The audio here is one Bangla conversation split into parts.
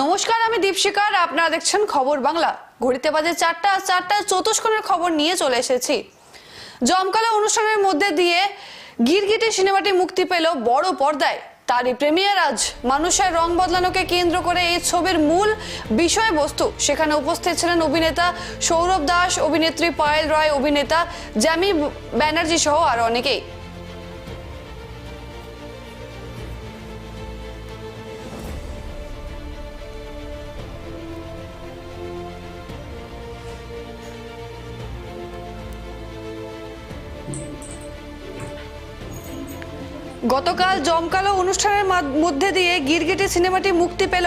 নমস্কার, আমি দীপশিকার আপনারা দেখছেন খবর বাংলা। ঘড়িতে বাজে চারটা চারটা চতুষ্কোণের খবর নিয়ে চলে এসেছি। জমকালো অনুষ্ঠানের মধ্যে দিয়ে গিরগিটি সিনেমাটি মুক্তি পেল বড় পর্দায়। তারই প্রিমিয়ার আজ মানুষের রং বদলানোকে কেন্দ্র করে এই ছবির মূল বিষয়বস্তু। সেখানে উপস্থিত ছিলেন অভিনেতা সৌরভ দাস, অভিনেত্রী পায়েল রয়, অভিনেতা জ্যামি ব্যানার্জি সহ আরও অনেকেই। গতকাল জমকালো অনুষ্ঠানের মধ্যে দিয়ে গিরগিটি সিনেমাটি মুক্তি পেল।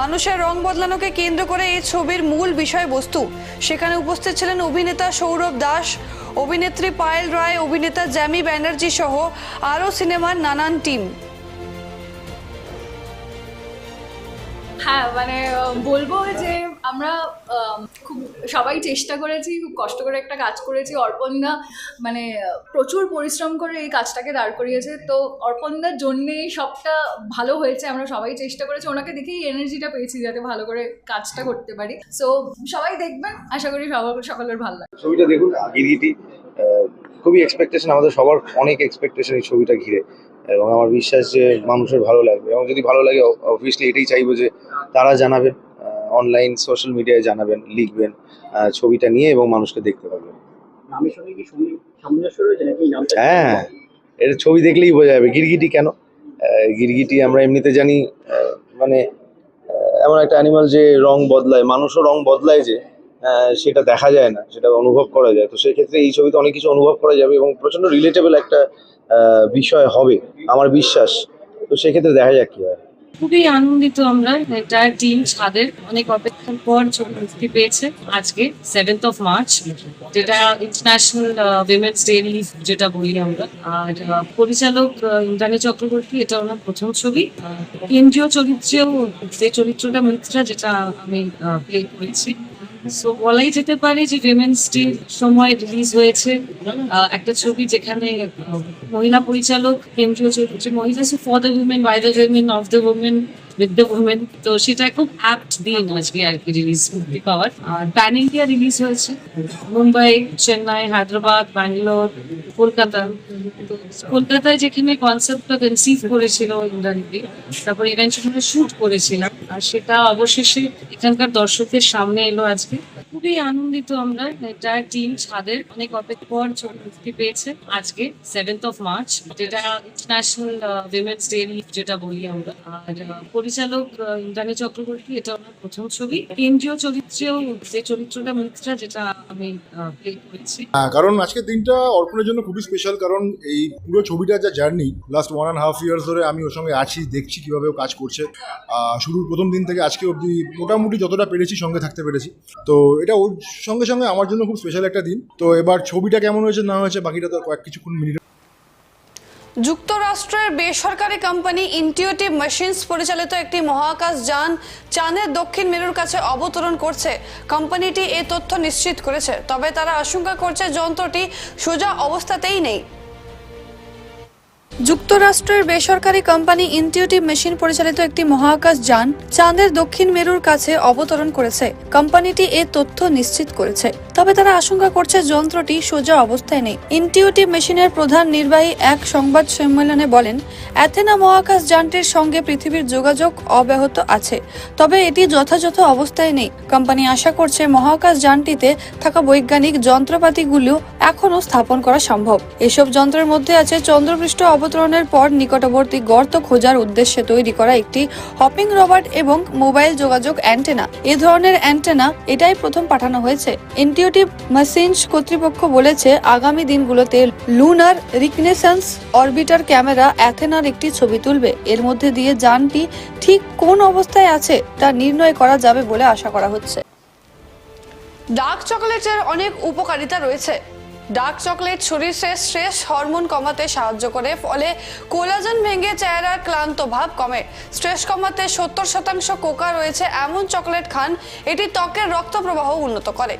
মানুষের রং বদলানোকে কেন্দ্র করে এই ছবির মূল বিষয়বস্তু। সেখানে উপস্থিত ছিলেন অভিনেতা সৌরভ দাস, অভিনেত্রী পায়েল রায়, অভিনেতা জ্যামি ব্যানার্জি সহ আরও সিনেমার নানান টিম। হ্যাঁ মানে বলব যে আমরা খুব, সবাই চেষ্টা করেছি, খুব কষ্ট করে একটা কাজ করেছি। অর্পণদা মানে প্রচুর পরিশ্রম করে এই কাজটাকে দাঁড় করিয়েছে। তো অর্পণদার জন্যেই সবটা ভালো হয়েছে, আমরা সবাই চেষ্টা করেছি। ওনাকে দেখেই এনার্জিটা পেয়েছি যাতে ভালো করে কাজটা করতে পারি। সো সবাই দেখবেন, আশা করি সবার সকলের ভালো লাগে ছবিটা দেখুন খুবই এক্সপেকটেশন আমাদের সবার অনেক এক্সপেকটেশন এই ছবিটা ঘিরে। এবং আমার বিশ্বাস যে মানুষের ভালো লাগবে। এবং যদি ভালো লাগে অবভিয়াসলি এটাই চাইব যে তারা জানাবেন অনলাইন সোশ্যাল মিডিয়ায় জানাবেন লিখবেন ছবিটা নিয়ে এবং মানুষকে দেখতে নামটা? হ্যাঁ এর ছবি দেখলেই বোঝা যাবে গিরগিটি কেন? গিরগিটি আমরা এমনিতে জানি মানে এমন একটা অ্যানিমাল যে রং বদলায় মানুষও রং বদলায় যে সেটা দেখা যায় না সেটা অনুভব করা যায়। তো সেক্ষেত্রে এই ছবিতে অনেক কিছু অনুভব করা যাবে এবং প্রচণ্ড রিলেটেবল একটা বিষয় হবে আমার বিশ্বাস। তো সেক্ষেত্রে দেখা যাক কি হয়। খুবই আনন্দিত আমরা এটা টিম ছাদের অনেক অপেক্ষার পর ছবি মুক্তি পেয়েছে আজকে সেভেন্থ অফ মার্চ যেটা ইন্টারন্যাশনাল উইমেন্স ডে যেটা বলি আমরা। আর পরিচালক আহ, ইন্দ্রাণী চক্রবর্তী এটা ওনার প্রথম ছবি। কেন্দ্রীয় চরিত্রেও যে চরিত্রটা মিত্রা যেটা আমি প্লে করেছি সো বলাই যেতে পারে যে উইমেন্স ডে সময় রিলিজ হয়েছে। একটা ছবি যেখানে মহিলা পরিচালক, কেন্দ্রীয় চরিত্রে মহিলা for the women by the women of the women with the women তো সেটা খুব অ্যাপ্ট দিন আজকে আর কি রিলিজ মুক্তি পাওয়ার। আর প্যান ইন্ডিয়া রিলিজ হয়েছে। মুম্বাই, চেন্নাই, হায়দ্রাবাদ, ব্যাঙ্গালোর, কলকাতা। তো কলকাতায় যেখানে কনসেপ্টটা কনসিভ করেছিল ইন্দ্রানীদি তারপর ইভেন্ট শুট করেছিলাম আর সেটা অবশেষে এখানকার দর্শকদের সামনে এলো আজকে। খুবই আনন্দিত আমরা। এন্টায়ার টিম ছাদের অনেক অপেক্ষা পর মুক্তি পেয়েছে আজকে সেভেন্থ অফ মার্চ যেটা ইন্টারন্যাশনাল উইমেন্স ডে যেটা বলি আমরা। আর পরিচালক আহ, ইন্দ্রাণী চক্রবর্তী এটা ওনার প্রথম ছবি। কেন্দ্রীয় চরিত্রেও যে চরিত্রটা মিত্রা যেটা আমি প্লে করেছি। হ্যাঁ কারণ আজকের দিনটা অর্পণের জন্য খুবই স্পেশাল কারণ এই পুরো ছবিটা যা journey last one and half years ধরে আমি ওর সঙ্গে আছি দেখছি কীভাবে ও কাজ করছে। শুরুর প্রথম দিন থেকে আজকে অবধি মোটামুটি যতটা পেরেছি সঙ্গে থাকতে পেরেছি। তো এটা ওর সঙ্গে সঙ্গে আমার জন্য খুব স্পেশাল একটা দিন। তো এবার ছবিটা কেমন হয়েছে, না হয়েছে, বাকিটা তো কয়েক কিছুক্ষণ মিনিট যুক্তরাষ্ট্রের বেসরকারি কোম্পানি ইনটিউটিভ মেশিনস পরিচালিত একটি মহাকাশ যান চাঁদের দক্ষিণ মেরুর কাছে অবতরণ করছে। কোম্পানিটি এ তথ্য নিশ্চিত করেছে, তবে তারা আশঙ্কা করছে যন্ত্রটি সোজা অবস্থাতেই নেই। যুক্তরাষ্ট্রের বেসরকারি কোম্পানি ইনটিউটিভ মেশিন পরিচালিত একটি মহাকাশ যান চাঁদের দক্ষিণ মেরুর কাছে অবতরণ করেছে। কোম্পানিটি এ তথ্য নিশ্চিত করেছে। তবে তারা আশঙ্কা করছে যন্ত্রটি সোজা অবস্থায় নেই। ইনটিউটিভ মেশিনের প্রধান নির্বাহী এক সংবাদ সম্মেলনে বলেন, অ্যাথেনা মহাকাশ যানটির সঙ্গে পৃথিবীর যোগাযোগ অব্যাহত আছে, তবে এটি যথাযথ অবস্থায় নেই। কোম্পানি আশা করছে মহাকাশ যানটিতে থাকা বৈজ্ঞানিক যন্ত্রপাতিগুলো এখনও স্থাপন করা সম্ভব। এসব যন্ত্রের মধ্যে আছে চন্দ্রপৃষ্ঠ অবতরণের পর নিকটবর্তী গর্ত খোঁজার উদ্দেশ্যে তৈরি করা একটি হপিং রবার্ট এবং মোবাইল যোগাযোগ অ্যান্টেনা। এ ধরনের অ্যান্টেনা এটাই প্রথম পাঠানো হয়েছে। ইনটিউটিভ মেশিনস কর্তৃপক্ষ বলেছে, আগামী দিনগুলোতে লুনার রিকনেসেন্স অরবিটার ক্যামেরা অ্যাথেনার একটি ছবি তুলবে। এর মধ্যে দিয়ে যানটি ঠিক কোন অবস্থায় আছে তা নির্ণয় করা যাবে বলে আশা করা হচ্ছে। ডার্ক চকোলেটের অনেক উপকারিতা রয়েছে। ডার্ক চকলেট শরীরের স্ট্রেস হরমোন কমাতে সাহায্য করে, ফলে কোলাজেন ভেঙে চেহারার ক্লান্ত ভাব কমে। স্ট্রেস কমাতে সত্তর শতাংশ কোকা রয়েছে, এমন চকলেট খান, এটি ত্বকের রক্ত প্রবাহ উন্নত করে।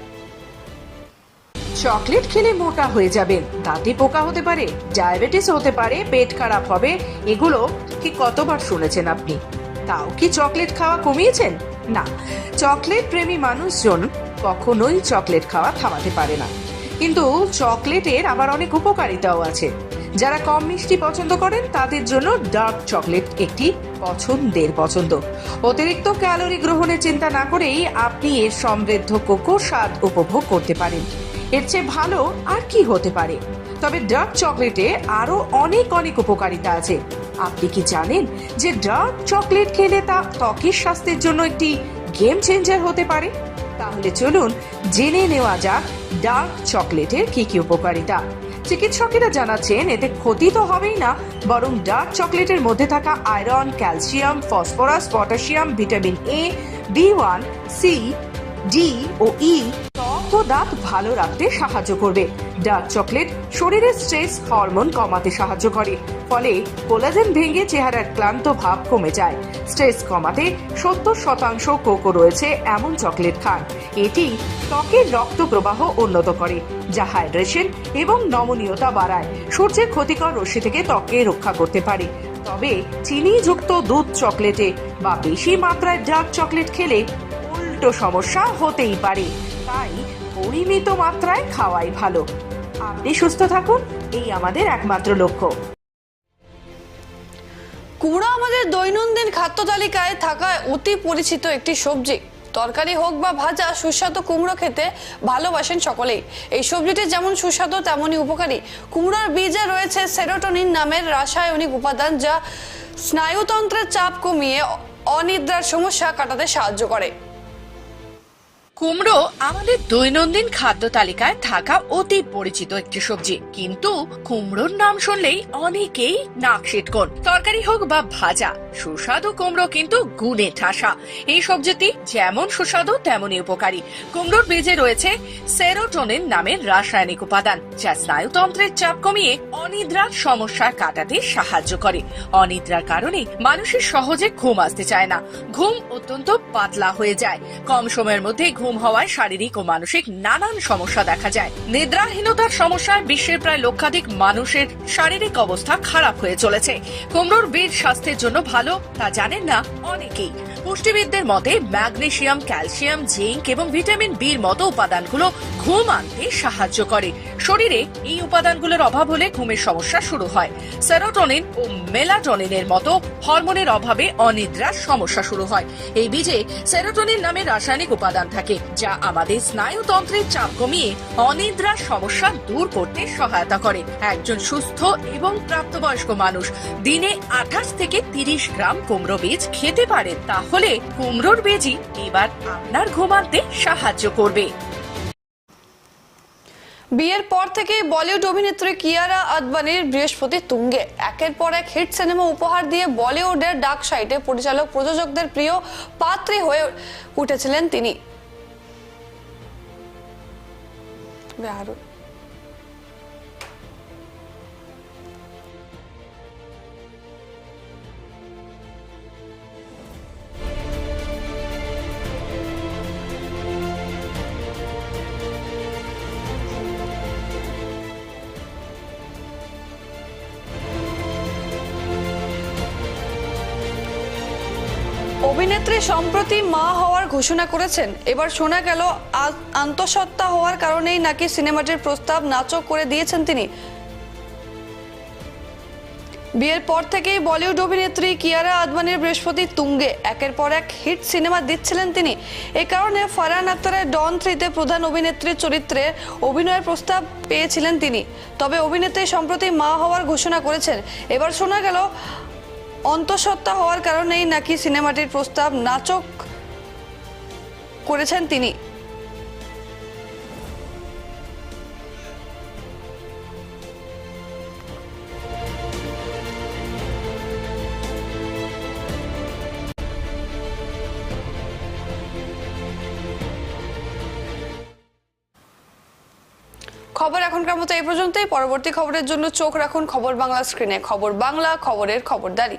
চকলেট খেলে মোটা হয়ে যাবেন, দাঁতে পোকা হতে পারে, ডায়াবেটিস হতে পারে, পেট খারাপ হবে, এগুলো কি কতবার শুনেছেন আপনি? তাও কি চকলেট খাওয়া কমিয়েছেন? না, চকলেট প্রেমী মানুষজন কখনোই চকলেট খাওয়া থামাতে পারে না। কিন্তু চকলেটের আবার অনেক উপকারিতাও আছে। যারা কম মিষ্টি পছন্দ করেন, তাদের জন্য ডার্ক চকলেট একটি পছন্দের পছন্দ। অতিরিক্ত ক্যালোরি গ্রহণের চিন্তা না করেই আপনি এর সমৃদ্ধ কোকো স্বাদ উপভোগ করতে পারেন। এর চেয়ে ভালো আর কি হতে পারে? তবে ডার্ক চকলেটে আরও অনেক অনেক উপকারিতা আছে। আপনি কি জানেন যে ডার্ক চকলেট খেলে তা ত্বকের স্বাস্থ্যের জন্য একটি গেম চেঞ্জার হতে পারে? তাহলে চলুন জেনে নেওয়া যাক ডার্ক চকলেটের কি কি উপকারিতা? চিকিৎসকেরা জানাচ্ছেন, এতে ক্ষতি তো হবেই না, বরং ডার্ক চকলেটের মধ্যে থাকা iron, calcium, phosphorus, potassium, vitamin A, B one, C, D O E ত্বক দাঁত ভালো রাখতে সাহায্য করবে। ডার্ক চকলেট শরীরের স্ট্রেস হরমোন কমাতে সাহায্য করে। ফলে কোলাজেন ভেঙে চেহারার ক্লান্ত ভাব কমে যায়। স্ট্রেস কমাতে সত্তর শতাংশ কোকো রয়েছে এমন চকলেট খান। এটি ত্বকের রক্ত প্রবাহ উন্নত করে, যা হাইড্রেশন এবং নমনীয়তা বাড়ায়। সূর্যের ক্ষতিকর রশ্মি থেকে ত্বককে রক্ষা করতে পারে। তবে চিনিযুক্ত দুধ চকলেটে বা বেশি মাত্রায় ডার্ক চকলেট খেলে উল্টো সমস্যা হতেই পারে। তাই পরিমিত মাত্রায় খাওয়াই ভালো। আপনি সুস্থ থাকুন, এই আমাদের একমাত্র লক্ষ্য। কুমড়ো আমাদের দৈনন্দিন খাদ্য তালিকায় থাকা অতি পরিচিত একটি সবজি। তরকারি হোক বা ভাজা, সুস্বাদু কুমড়ো খেতে ভালোবাসেন সকলেই। এই সবজিটি যেমন সুস্বাদু, তেমনই উপকারী। কুমড়োর বীজে রয়েছে সেরোটোনিন নামের রাসায়নিক উপাদান যা স্নায়ুতন্ত্রের চাপ কমিয়ে অনিদ্রার সমস্যা কাটাতে সাহায্য করে। কুমড়ো আমাদের দৈনন্দিন খাদ্য তালিকায় থাকা অতি পরিচিত একটি সবজি। কিন্তু কুমড়োর নাম শুনলেই অনেকেই নাক সিটকোন। তরকারি হোক বা ভাজা, সুস্বাদু কুমড়ো কিন্তু গুণে ঠাসা। এই সবজিটি যেমন সুস্বাদু, তেমনই উপকারী। কুমড়োর বীজে রয়েছে সেরোটোনিন নামের রাসায়নিক উপাদান, যা স্নায়ুতন্ত্রের চাপ কমিয়ে অনিদ্রার সমস্যা কাটাতে সাহায্য করে। অনিদ্রার কারণে মানুষের সহজে ঘুম আসতে চায় না। ঘুম অত্যন্ত পাতলা হয়ে যায়। কম সময়ের মধ্যে ঘুম হওয়ায় শারীরিক ও মানসিক নানান সমস্যা দেখা যায়। নিদ্রাহীনতার সমস্যায় বিশ্বের প্রায় লক্ষাধিক মানুষের শারীরিক অবস্থা খারাপ হয়ে চলেছে। কুমড়োর বীজ স্বাস্থ্যের জন্য ভালো, তা জানেন না অনেকেই। পুষ্টিবিদদের মতে, ম্যাগনেশিয়াম, ক্যালসিয়াম, জিঙ্ক এবং ভিটামিন বির মতো উপাদানগুলো ঘুম আনতে সাহায্য করে। শরীরে এই উপাদানগুলোর অভাব হলে ঘুমের সমস্যা শুরু হয়। সেরোটোনিন ও মেলাটোনিনের মতো হরমোনের অভাবে অনিদ্রার সমস্যা শুরু হয়। এই বীজে সেরোটোনিন নামে রাসায়নিক উপাদান থাকে, যা আমাদের স্নায়ুতন্ত্রের চাপ কমিয়ে অনিদ্রার সমস্যা দূর করতে সহায়তা করে। একজন সুস্থ এবং প্রাপ্তবয়স্ক মানুষ দিনে আঠাশ থেকে তিরিশ গ্রাম কুমড়ো বীজ খেতে পারেন, তাহলে কুমড়োর বীজই এবার আপনার ঘুমাতে সাহায্য করবে। বিয়ের পর থেকে বলিউড অভিনেত্রী কিয়ারা আদবানির বৃহস্পতি তুঙ্গে। একের পর এক হিট সিনেমা উপহার দিয়ে বলিউডের ডাক সাইটে পরিচালক প্রযোজকদের প্রিয় পাত্রী হয়ে উঠেছিলেন তিনি। অভিনেত্রী সম্প্রতি মা হওয়ার ঘোষণা করেছেন। এবার শোনা গেল আন্তঃসত্ত্বা হওয়ার কারণেই নাকি সিনেমাটির প্রস্তাব নাচক করে দিয়েছেন তিনি। বিয়ের পর থেকেই বলিউড অভিনেত্রী কিয়ারা আদবানির বৃহস্পতি তুঙ্গে একের পর এক হিট সিনেমা দিচ্ছিলেন তিনি। এ কারণে ফারহান আক্তারের ডন থ্রিতে প্রধান অভিনেত্রীর চরিত্রে অভিনয়ের প্রস্তাব পেয়েছিলেন তিনি। তবে অভিনেত্রী সম্প্রতি মা হওয়ার ঘোষণা করেছেন। এবার শোনা গেল অন্তঃসত্ত্বা হওয়ার কারণেই নাকি সিনেমাটির প্রস্তাব নাচক করেছেন তিনি। খবর এখনকার মতো এই পর্যন্তই। পরবর্তী খবরের জন্য চোখ রাখুন খবর বাংলা স্ক্রিনে। খবর বাংলা, খবরের খবরদারি।